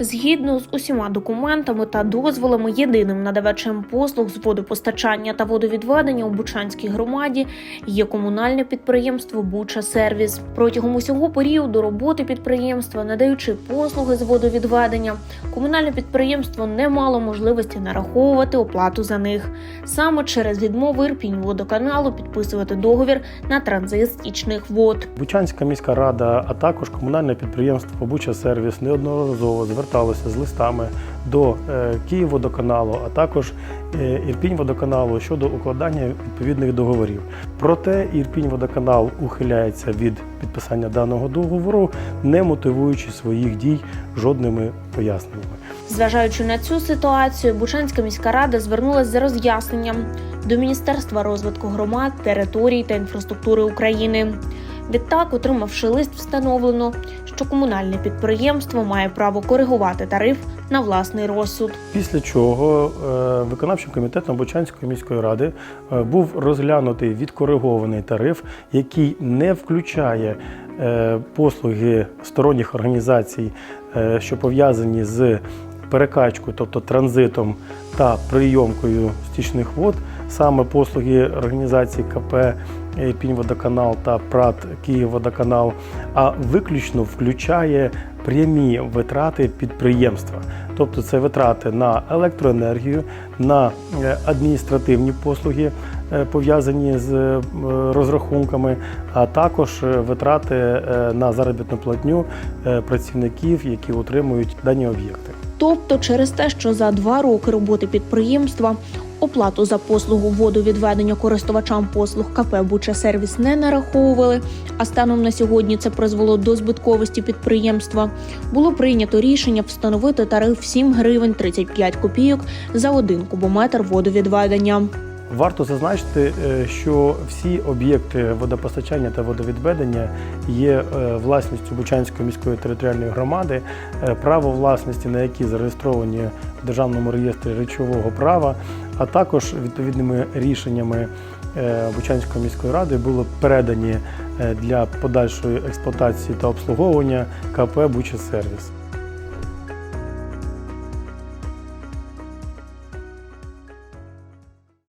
Згідно з усіма документами та дозволами, єдиним надавачем послуг з водопостачання та водовідведення у Бучанській громаді є комунальне підприємство Буча Сервіс. Протягом усього періоду роботи підприємства, надаючи послуги з водовідведення, комунальне підприємство не мало можливості нараховувати оплату за них. Саме через відмову Ірпінь водоканалу підписувати договір на транзит стічних вод. Бучанська міська рада, а також комунальне підприємство Буча Сервіс неодноразово зверталося з листами до е, Київводоканалу, а також е, Ірпінь-водоканалу щодо укладання відповідних договорів. Проте Ірпінь-водоканал ухиляється від підписання даного договору, не мотивуючи своїх дій жодними поясненнями. Зважаючи на цю ситуацію, Бучанська міська рада звернулася за роз'ясненням до Міністерства розвитку громад, територій та інфраструктури України. Відтак, отримавши лист, встановлено, що комунальне підприємство має право коригувати тариф на власний розсуд. Після чого е, виконавчим комітетом Бучанської міської ради е, був розглянутий відкоригований тариф, який не включає е, послуги сторонніх організацій, що пов'язані з перекачкою, тобто транзитом та прийомкою стічних вод, саме послуги організації КП Піньводоканал та ПРАТ Київводоканал, а виключно включає прямі витрати підприємства. Тобто це витрати на електроенергію, на е, адміністративні послуги, е, пов'язані з е, розрахунками, а також е, витрати е, на заробітну платню е, працівників, які утримують дані об'єкти. Тобто, через те, що за два роки роботи підприємства оплату за послугу водовідведення користувачам послуг КП Буча Сервіс не нараховували, а станом на сьогодні це призвело до збитковості підприємства. Було прийнято рішення встановити тариф 7 гривень 35 копійок за один кубометр водовідведення. Варто зазначити, е, що всі об'єкти водопостачання та водовідведення є е, власністю Бучанської міської територіальної громади, е, право власності на які зареєстровані Державному реєстрі речового права, а також відповідними рішеннями е, Бучанської міської ради були передані е, для подальшої експлуатації та обслуговування КП Буча Сервіс.